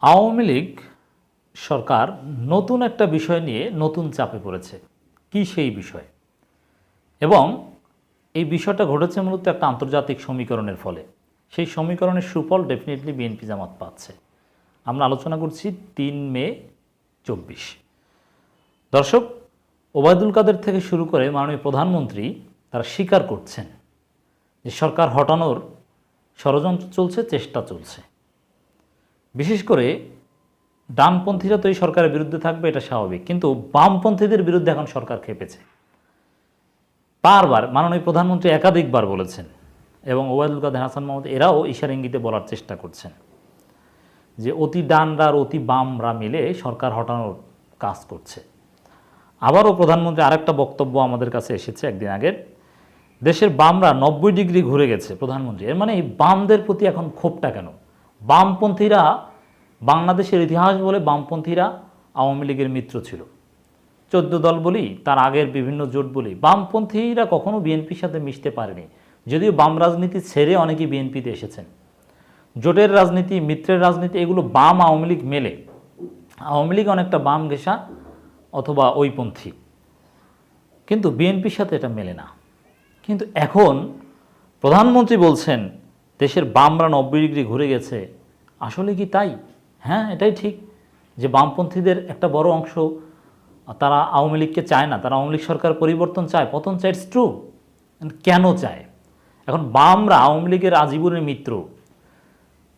আওয়ামী লীগ সরকার নতুন একটা বিষয় নিয়ে নতুন চাপে পড়েছে। কি সেই বিষয়? এবং এই বিষয়টা ঘটেছে মূলত একটা আন্তর্জাতিক সমীকরণের ফলে। সেই সমীকরণের সুফল ডেফিনেটলি বিএনপি জামাত পাচ্ছে। আমরা আলোচনা করছি তিন মে চব্বিশ। দর্শক, ওবায়দুল কাদের থেকে শুরু করে মাননীয় প্রধানমন্ত্রী তারা স্বীকার করছেন যে সরকার হটানোর ষড়যন্ত্র চলছে, চেষ্টা চলছে। বিশেষ করে ডানপন্থীরা তো এই সরকারের বিরুদ্ধে থাকবে, এটা স্বাভাবিক। কিন্তু বামপন্থীদের বিরুদ্ধে এখন সরকার খেপেছে। বারবার মাননীয় প্রধানমন্ত্রী একাধিকবার বলেছেন, এবং ওবায়দুল কাদের, হাসান মাহমুদ, এরাও ইশার ইঙ্গিতে বলার চেষ্টা করছেন যে অতি ডানরা আর অতি বামরা মিলে সরকার হটানোর কাজ করছে। আবারও প্রধানমন্ত্রী আরেকটা বক্তব্য আমাদের কাছে এসেছে একদিন আগের। দেশের বামরা নব্বই ডিগ্রি ঘুরে গেছে প্রধানমন্ত্রী। এর মানে এই বামদের প্রতি এখন ক্ষোভটা কেন? বামপন্থীরা, বাংলাদেশের ইতিহাস বলে বামপন্থীরা আওয়ামী লীগের মিত্র ছিল। চোদ্দ দল বলি, তার আগের বিভিন্ন জোট বলি, বামপন্থীরা কখনো বিএনপির সাথে মিশতে পারেনি। যদিও বাম রাজনীতি ছেড়ে অনেকেই বিএনপিতে এসেছেন। জোটের রাজনীতি, মিত্রের রাজনীতি, এগুলো বাম আওয়ামী লীগ মেলে। আওয়ামী লীগ অনেকটা বাম ঘেঁষা অথবা ওইপন্থী কিন্তু বিএনপির সাথে এটা মেলে না। কিন্তু এখন প্রধানমন্ত্রী বলছেন, দেশের বামরা নব্বই ডিগ্রি ঘুরে গেছে আসলে কি তাই? হ্যাঁ এটাই ঠিক যে বামপন্থীদের একটা বড় অংশ তারা আওয়ামী লীগকে চায় না, তারা আওয়ামী লীগ সরকার পরিবর্তন চায়। পতন চায় ইটস ট্রু কেন চায়? এখন বামরা আওয়ামী লীগের আজীবনের মিত্র।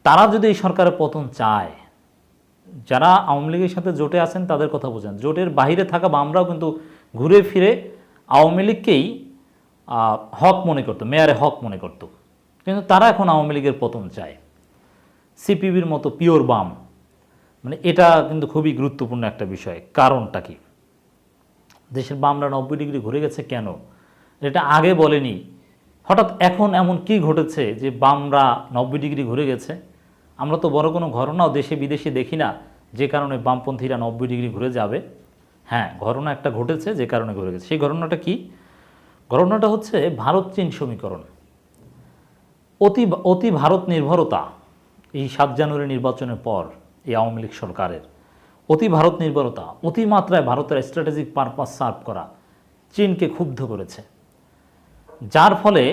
তারা যদি এই সরকারের পতন চায়, যারা আওয়ামী লীগের সাথে জোটে আছেন, তাদের কথা বোঝেন। জোটের বাইরে থাকা বামরাও কিন্তু ঘুরে ফিরে আওয়ামী লীগকেই হক মনে করতো, মেয়ারে হক মনে করতো। কিন্তু তারা এখন আওয়ামী লীগের পতন চায়। সিপিবির মতো পিওর বাম। মানে এটা কিন্তু খুবই গুরুত্বপূর্ণ একটা বিষয়। কারণটা কি? দেশের বামরা নব্বই ডিগ্রি ঘুরে গেছে কেন? এটা আগে বলেনি। হঠাৎ এখন এমন কি ঘটেছে যে বামরা নব্বই ডিগ্রি ঘুরে গেছে? আমরা তো বড় কোনো ঘটনাও দেশে বিদেশে দেখি না, যে কারণে বামপন্থীরা নব্বই ডিগ্রি ঘুরে যাবে। হ্যাঁ ঘটনা একটা ঘটেছে যে কারণে ঘুরে গেছে। সেই ঘটনাটা কি? ঘটনাটা হচ্ছে ভারত চীন সমীকরণ। অতি অতি ভারত নির্ভরতা। এই সাত জানুয়ারি নির্বাচনের পর এই আওয়ামী লীগ সরকারের অতি ভারত নির্ভরতা অতিমাত্রায় ভারতের স্ট্র্যাটেজিক পারপাস সার্ভ করা চীনকে ক্ষুব্ধ করেছে। যার ফলে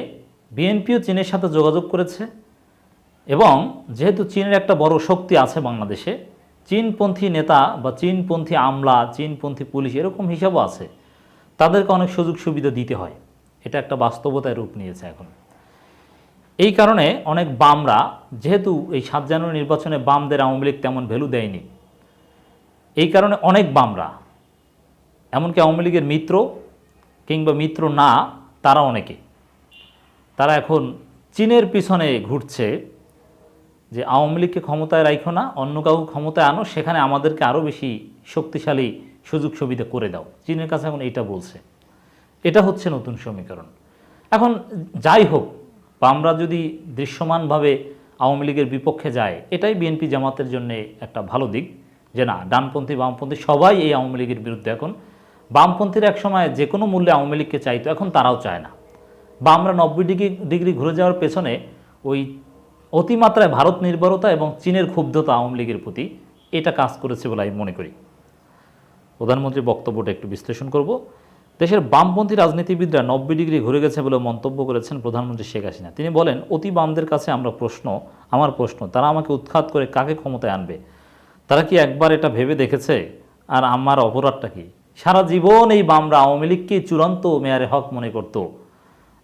বিএনপিও চীনের সাথে যোগাযোগ করেছে এবং যেহেতু চীনের একটা বড় শক্তি আছে বাংলাদেশে, চীনপন্থী নেতা বা চীনপন্থী আমলা, চীনপন্থী পুলিশ এরকম হিসাবও আছে, তাদেরকে অনেক সুযোগ সুবিধা দিতে হয়। এটা একটা বাস্তবতায় রূপ নিয়েছে এখন। এই কারণে অনেক বামরা, যেহেতু এই সাত জানুয়ারি নির্বাচনে বামদের আওয়ামী লীগ তেমন ভ্যালু দেয়নি, এই কারণে অনেক বামরা, এমনকি আওয়ামী লীগের মিত্র কিংবা মিত্র না, তারা অনেকে। তারা এখন চীনের পিছনে ঘুরছে যে আওয়ামী লীগকে ক্ষমতায় রাখো না, অন্য কাউকে ক্ষমতায় আনো, সেখানে আমাদেরকে আরও বেশি শক্তিশালী সুযোগ সুবিধা করে দাও। চীনের কাছে এখন এইটা বলছে। এটা হচ্ছে নতুন সমীকরণ। এখন যাই হোক বা আমরা যদি দৃশ্যমানভাবে আওয়ামী লীগের বিপক্ষে যায়, এটাই বিএনপি জামাতের জন্য একটা ভালো দিক। যে না, ডানপন্থী, বামপন্থী সবাই এই আওয়ামী লীগের বিরুদ্ধে এখন। বামপন্থীরা একসময় যে কোনো মূল্যে আওয়ামী লীগকে চাইতো, এখন তারাও চায় না। বা আমরা নব্বই ডিগ্রি ডিগ্রি ঘুরে যাওয়ার পেছনে ওই অতিমাত্রায় ভারত নির্ভরতা এবং চীনের ক্ষুব্ধতা আওয়ামী লীগের প্রতি এটা কাজ করেছে বলে আমি মনে করি। প্রধানমন্ত্রীর বক্তব্যটা একটু বিশ্লেষণ করব। দেশের বামপন্থী রাজনীতিবিদরা নব্বই ডিগ্রি ঘুরে গেছে বলে মন্তব্য করেছেন প্রধানমন্ত্রী শেখ হাসিনা। তিনি বলেন, অতি বামদের কাছে আমরা প্রশ্ন, আমার প্রশ্ন, তারা আমাকে উৎখাত করে কাকে ক্ষমতায় আনবে? তারা কি একবার এটা ভেবে দেখেছে? আর আমার অপরাধটা কি? সারা জীবন এই বামরা আওয়ামী লীগকে চূড়ান্ত মেয়ারে হক মনে করত।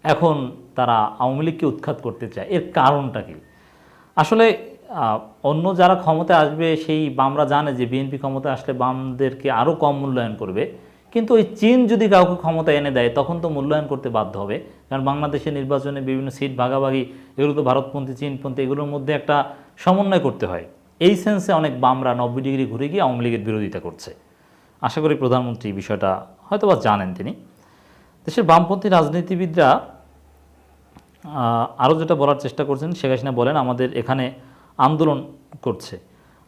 এখন তারা আওয়ামী লীগকে উৎখাত করতে চায়। এর কারণটা কি? আসলে অন্য যারা ক্ষমতায় আসবে, সেই বামরা জানে যে বিএনপি ক্ষমতায় আসলে বামদেরকে আরও কম মূল্যায়ন করবে। কিন্তু ওই চীন যদি কাউকে ক্ষমতা এনে দেয়, তখন তো মূল্যায়ন করতে বাধ্য হবে। কারণ বাংলাদেশের নির্বাচনে বিভিন্ন সিট ভাগাভাগি, এগুলো তো ভারতপন্থী, চীনপন্থী, এগুলোর মধ্যে একটা সমন্বয় করতে হয়। এই সেন্সে অনেক বামরা নব্বই ডিগ্রি ঘুরে গিয়ে আওয়ামী লীগের বিরোধিতা করছে। আশা করি প্রধানমন্ত্রী বিষয়টা হয়তো বা জানেন তিনি। দেশের বামপন্থী রাজনীতিবিদরা আরও যেটা বলার চেষ্টা করছেন, শেখ হাসিনা বলেন, আমাদের এখানে আন্দোলন করছে।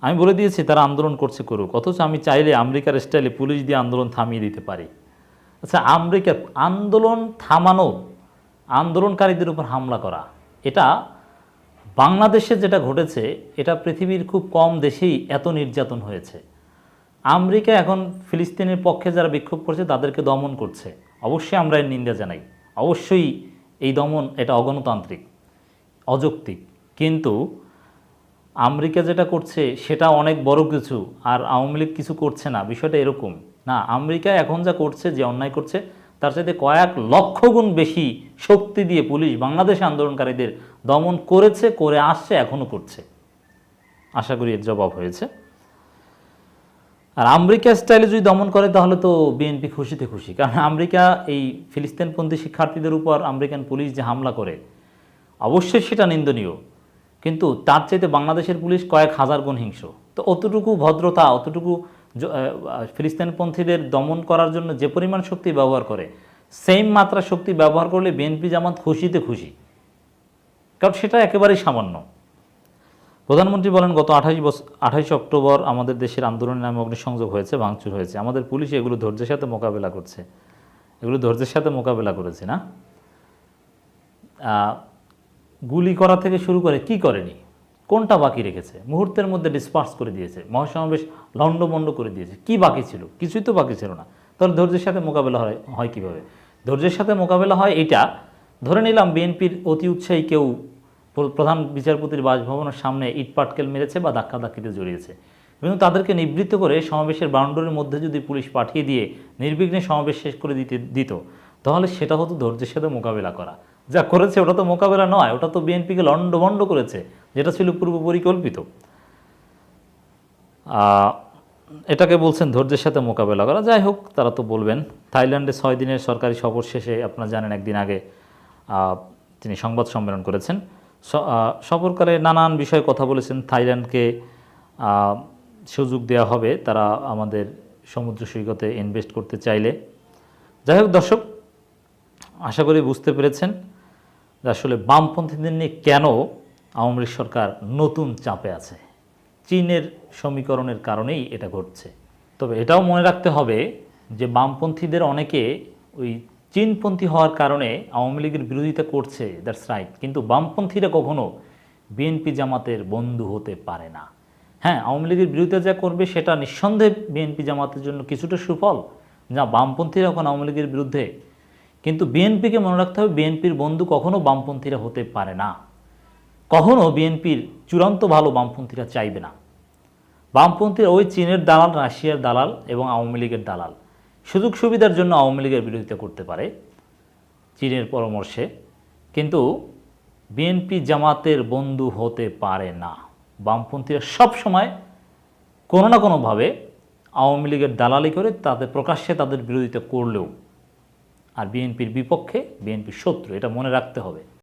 আমি বলে দিয়েছি, তারা আন্দোলন করছে করুক। অথচ আমি চাইলে আমেরিকার স্টাইলে পুলিশ দিয়ে আন্দোলন থামিয়ে দিতে পারি। আচ্ছা আমেরিকার আন্দোলন থামানো, আন্দোলনকারীদের উপর হামলা করা, এটা বাংলাদেশে যেটা ঘটেছে, এটা পৃথিবীর খুব কম দেশেই এত নির্যাতন হয়েছে। আমেরিকা এখন ফিলিস্তিনের পক্ষে যারা বিক্ষোভ করছে, তাদেরকে দমন করছে। অবশ্যই আমরা এর নিন্দা জানাই। অবশ্যই এই দমন এটা অগণতান্ত্রিক, অযৌক্তিক। কিন্তু আমেরিকা যেটা করছে, সেটা অনেক বড় কিছু, আর আওয়ামী লীগ কিছু করছে না। বিষয়টা এরকম। না, আমেরিকা এখন যা করছে, যে অন্যায় করছে, তার সাথে কয়েক লক্ষ গুণ বেশি শক্তি দিয়ে পুলিশ বাংলাদেশ আন্দোলনকারীদের দমন করেছে, করে আসছে এখনও করছে। আশা করি এর জবাব হয়েছে। আর আমেরিকা স্টাইলে যদি দমন করে, তাহলে তো বিএনপি খুশিতে খুশি। কারণ আমেরিকা এই ফিলিস্তিনপন্থী শিক্ষার্থীদের উপর আমেরিকান পুলিশ যে হামলা করে, অবশ্যই সেটা নিন্দনীয়। কিন্তু তার চাইতে বাংলাদেশের পুলিশ কয়েক হাজার গুণ হিংস্র। তো অতটুকু ভদ্রতা, অতটুকু ফিলিস্তিনপন্থীদের দমন করার জন্য যে পরিমাণ শক্তি ব্যবহার করে সেম মাত্রা শক্তি ব্যবহার করলে বিএনপি জামাত খুশিতে খুশি। কারণ সেটা একেবারেই সামান্য। প্রধানমন্ত্রী বলেন, গত আঠাশ বছর আঠাইশে অক্টোবর আমাদের দেশের আন্দোলনের নামে অগ্নিসংযোগ হয়েছে, ভাঙচুর হয়েছে। আমাদের পুলিশ এগুলো ধৈর্যের সাথে মোকাবেলা করছে। এগুলো ধৈর্যের সাথে মোকাবেলা করেছে না? গুলি করা থেকে শুরু করে কি করেনি? কোনটা বাকি রেখেছে? মুহূর্তের মধ্যে ডিসপার্স করে দিয়েছে। মহাসমাবেশ লণ্ডভণ্ড করে দিয়েছে। কি বাকি ছিল? কিছুই তো বাকি ছিল না। তাহলে ধৈর্যের সাথে মোকাবেলা হয় হয় কীভাবে? ধৈর্যের সাথে মোকাবেলা হয় এটা, ধরে নিলাম বিএনপির অতি উৎসাহী কেউ প্রধান বিচারপতির বাসভবনের সামনে ইট পাটকেল মেরেছে বা ধাক্কাধাক্কিতে জড়িয়েছে। কিন্তু তাদেরকে নিবৃত্ত করে সমাবেশের বাউন্ডারির মধ্যে যদি পুলিশ পাঠিয়ে দিয়ে নির্বিঘ্নে সমাবেশ শেষ করে দিতে, দিত তাহলে সেটা হতো ধৈর্যের সাথে মোকাবেলা করা। যা করেছে ওটা তো মোকাবেলা নয়, ওটা তো বিএনপিকে লণ্ডভণ্ড করেছে, যেটা ছিল পূর্ব পরিকল্পিত। এটাকে বলছেন ধৈর্যের সাথে মোকাবেলা করা। যাই হোক, তারা তো বলবেন, থাইল্যান্ডে ছয় দিনের সরকারি সফর শেষে আপনারা জানেন একদিন আগে তিনি সংবাদ সম্মেলন করেছেন। সফরকালে নানান বিষয়ে কথা বলেছেন। থাইল্যান্ডকে সুযোগ দেওয়া হবে, তারা আমাদের সমুদ্র সৈকতে ইনভেস্ট করতে চাইলে। যাই হোক, দর্শক আশা করি বুঝতে পেরেছেন যে আসলে বামপন্থীদের নিয়ে কেন আওয়ামী লীগ সরকার নতুন চাপে আছে। চীনের সমীকরণের কারণেই এটা ঘটছে। তবে এটাও মনে রাখতে হবে যে বামপন্থীদের অনেকে ওই চীনপন্থী হওয়ার কারণে আওয়ামী লীগের বিরোধিতা করছে দ্যাটস রাইট কিন্তু বামপন্থীরা কখনো বিএনপি জামাতের বন্ধু হতে পারে না। হ্যাঁ আওয়ামী লীগের বিরোধিতা যা করবে সেটা নিঃসন্দেহে বিএনপি জামাতের জন্য কিছুটা সুফল। যা বামপন্থীরা এখন আওয়ামী লীগের বিরুদ্ধে কিন্তু বিএনপিকে মনে রাখতে হবে বিএনপির বন্ধু কখনো বামপন্থীরা হতে পারে না। কখনো বিএনপির চূড়ান্ত ভালো বামপন্থীরা চাইবে না। বামপন্থীরা ওই চীনের দালাল, রাশিয়ার দালাল এবং আওয়ামী লীগের দালাল। সুযোগ সুবিধার জন্য আওয়ামী লীগের বিরোধিতা করতে পারে চীনের পরামর্শে। কিন্তু বিএনপি জামাতের বন্ধু হতে পারে না। বামপন্থীরা সব সময় কোনো না কোনোভাবে আওয়ামী লীগের দালালি করে তাদের প্রকাশ্যে তাদের বিরোধিতা করলেও আর বিএনপির বিপক্ষে বিএনপির শত্রু এটা মনে রাখতে হবে।